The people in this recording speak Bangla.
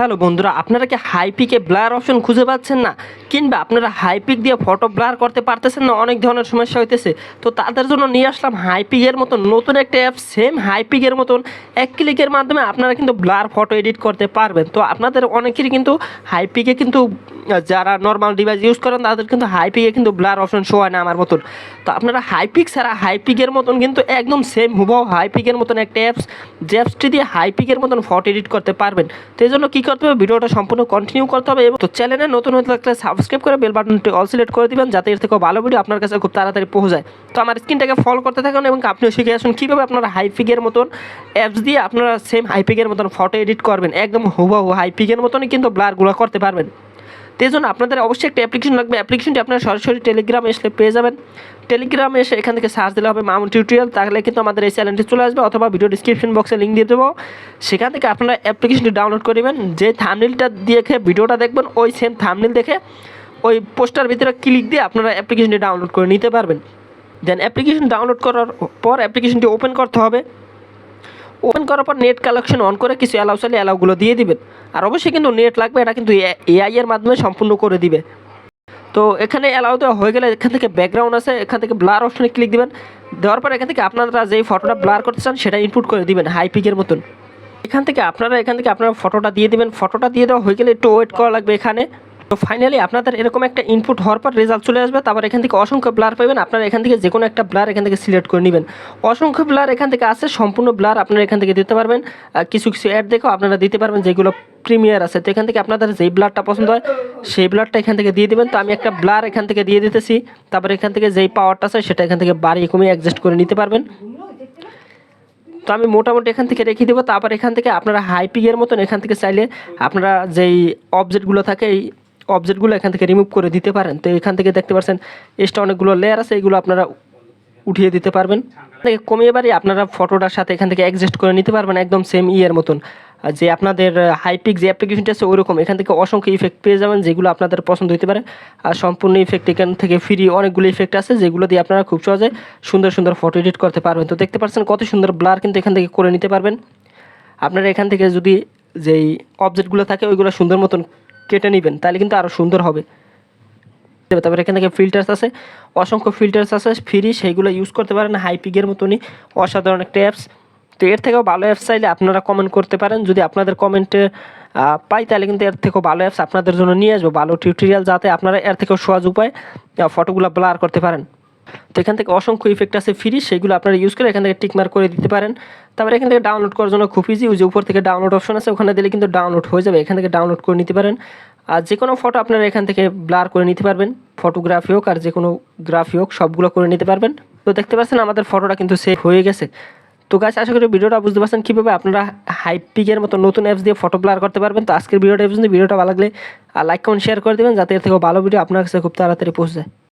হ্যালো বন্ধুরা আপনারা কি হাইপিকে ব্লার অপশন খুঁজে পাচ্ছেন না? কিংবা আপনারা হাইপিক দিয়ে ফটো ব্লার করতে পারতেছেন না, অনেক ধরনের সমস্যা হইতেছে। তো তাদের জন্য নিয়ে আসলাম হাইপিকের মতন নতুন একটা অ্যাপ সেম হাইপিকের মতন এক ক্লিকের মাধ্যমে আপনারা কিন্তু ব্লার ফটো এডিট করতে পারবেন। তো আপনাদের অনেকেরই কিন্তু হাইপিকে কিন্তু, যারা নর্মাল ডিভাইস ইউজ করেন, তাদের কিন্তু হাইপিকে কিন্তু ব্লার অপশন শো হয় না আমার মতন। তো আপনারা হাইপিক ছাড়া হাইপিকের মতন কিন্তু একদম সেম হুবাও হাইপিকের মতন একটা অ্যাপস যে অ্যাপসটি দিয়ে হাইপিকের মতন ফটো এডিট করতে পারবেন। তো এই জন্য কী করতে হবে? ভিডিওটা সম্পূর্ণ কন্টিনিউ করতে হবে এবং তো চ্যানেলে নতুন হতে থাকলে সাবস্ক্রাইব করে বেল বাটনটি অল সিলেক্ট করে দিবেন, যাতে এর থেকে ভালো ভিডিও আপনার কাছে খুব তাড়াতাড়ি পৌঁছে যায়। তো আমার স্ক্রিনটাকে ফলো করতে থাকুন এবং আপনিও শিখে আসুন কীভাবে আপনারা হাইপিকের মতন অ্যাপস দিয়ে আপনারা সেম হাইপিকের মতন ফটো এডিট করবেন। একদম হুবাহু হাইপিকের মতনই কিন্তু ব্লারগুলো করতে পারবেন। তো এই জন্য আপনাদের অবশ্যই একটা অ্যাপ্লিকেশন লাগবে। অ্যাপ্লিকেশনটি আপনারা সরাসরি টেলিগ্রামে এসে পেয়ে যাবেন। টেলিগ্রামে এসে এখান থেকে সার্চ দিলে হবে মামুন টিউটোরিয়াল তাহলে কিন্তু আমাদের এই চ্যানেলটি চলে আসবে অথবা ভিডিও ডিসক্রিপশন বক্সে লিঙ্ক দিয়ে দেবো। সেখান থেকে আপনারা অ্যাপ্লিকেশনটি ডাউনলোড করবেন যে থামনিলটা দেখে ভিডিওটা দেখবেন, ওই সেম থামনিল দেখে, ওই পোস্টার ভিতরে ক্লিক দিয়ে আপনারা অ্যাপ্লিকেশনটি ডাউনলোড করে নিতে পারবেন। দেন অ্যাপ্লিকেশন ডাউনলোড করার পর অ্যাপ্লিকেশনটি ওপেন করতে হবে। ওপেন করার পর নেট কালেকশন অন করে কিছু অ্যালাউ চাইলে অ্যালাউগুলো দিয়ে দিবেন। আর অবশ্যই কিন্তু নেট লাগবে, এটা কিন্তু এআই এর মাধ্যমে সম্পূর্ণ করে দিবে। তো এখানে অ্যালাউ দেওয়া হয়ে গেলে এখান থেকে ব্যাকগ্রাউন্ড আছে, এখান থেকে ব্লার অপশনে ক্লিক দিবেন। দেওয়ার পর এখান থেকে আপনারা যেই ফটোটা ব্লার করতে চান, সেটা ইনপুট করে দিবেন হাই পিকের মতন। এখান থেকে আপনারা, এখান থেকে আপনারা ফটোটা দিয়ে দিবেন। ফটোটা দিয়ে দেওয়া হয়ে গেলে একটু ওয়েট করা লাগবে এখানে। তো ফাইনালি আপনাদের এরকম একটা ইনপুট হওয়ার পর রেজাল্ট চলে আসবে তারপর এখান থেকে অসংখ্য ব্লার পাবেন আপনারা এখান থেকে যে কোনো একটা ব্লার এখান থেকে সিলেক্ট করে নেবেন অসংখ্য ব্লার এখান থেকে আছে সম্পূর্ণ ব্লার আপনারা এখান থেকে দিতে পারবেন কিছু কিছু অ্যাড দেখেও আপনারা দিতে পারবেন যেগুলো প্রিমিয়ার আছে তো এখান থেকে আপনাদের যেই ব্লারটা পছন্দ হয় সেই ব্লারটা এখান থেকে দিয়ে দিবেন তো আমি একটা ব্লার এখান থেকে দিয়ে দিতেছি তারপর এখান থেকে যেই পাওয়ারটা আছে সেটা এখান থেকে বাড়িয়ে কমিয়ে অ্যাডজাস্ট করে নিতে পারবেন তো আমি মোটামুটি এখান থেকে রেখে দেবো তারপর এখান থেকে আপনারা হাইপিকের মতন এখান থেকে চাইলে আপনারা যেই অবজেক্টগুলো থাকে এই অবজেক্টগুলো এখান থেকে রিমুভ করে দিতে পারেন। তো এখান থেকে দেখতে পাচ্ছেন এক্সট্রা অনেকগুলো লেয়ার আছে, এগুলো আপনারা উঠিয়ে দিতে পারবেন। কমিয়ে বাড়ি আপনারা ফটোটার সাথে এখান থেকে অ্যাডজাস্ট করে নিতে পারবেন একদম সেম ইয়ের মতন। যে আপনাদের হাইপিক যে অ্যাপ্লিকেশনটা আছে, ওরকম। এখান থেকে অসংখ্য ইফেক্ট পেয়ে যাবেন, যেগুলো আপনাদের পছন্দ হতে পারে। আর সম্পূর্ণ ইফেক্ট এখান থেকে ফ্রি অনেকগুলো ইফেক্ট আছে, যেগুলো দিয়ে আপনারা খুব সহজে সুন্দর সুন্দর ফটো এডিট করতে পারবেন। তো দেখতে পাচ্ছেন, কত সুন্দর ব্লার কিন্তু এখান থেকে করে নিতে পারবেন। আপনারা এখান থেকে যদি যেই অবজেক্টগুলো থাকে, ওইগুলো সুন্দর মতন কেটে নেবেন, তাহলে কিন্তু আরও সুন্দর হবে। তারপরে এখান থেকে ফিল্টার্স আছে, অসংখ্য ফিল্টার্স আছে ফ্রি সেইগুলো ইউজ করতে পারেন হাইপিকের মতনই, অসাধারণ একটা অ্যাপস তো এর থেকেও ভালো অ্যাপস চাইলে আপনারা কমেন্ট করতে পারেন, যদি আপনাদের কমেন্টে পাই, তাহলে কিন্তু এর থেকেও ভালো অ্যাপস আপনাদের জন্য নিয়ে আসব। ভালো টিউটোরিয়াল যাতে আপনারা এর থেকেও সহজ উপায় ফটোগুলো ব্লার করতে পারেন। তো এখান থেকে অসংখ্য ইফেক্ট আছে ফ্রি সেগুলো আপনারা ইউজ করে এখান থেকে টিকমার করে দিতে পারেন। তারপরে এখান থেকে ডাউনলোড করার জন্য খুব ইজি যে উপর থেকে ডাউনলোড অপশন আছে, ওখানে দিলে কিন্তু ডাউনলোড হয়ে যাবে। এখান থেকে ডাউনলোড করে নিতে পারেন। আর যে কোনো ফটো আপনারা এখান থেকে ব্লার করে নিতে পারবেন। ফটোগ্রাফি হোক আর যে কোনো গ্রাফি হোক, সবগুলো করে নিতে পারবেন। তো দেখতে পাচ্ছেন আমাদের ফটোটা কিন্তু সেভ হয়ে গেছে। তো গাছ আশা করি ভিডিওটা বুঝতে পারছেন কীভাবে আপনারা হাইপিকের মতো নতুন অ্যাপস দিয়ে ফটো ব্লার করতে পারবেন। তো আজকের ভিডিওটা পর্যন্ত। ভিডিওটা ভালো লাগলে লাইক কমেন্ট শেয়ার করে দেবেন, যাতে এর থেকে ভালো ভিডিও আপনার কাছে খুব তাড়াতাড়ি পৌঁছে যায়।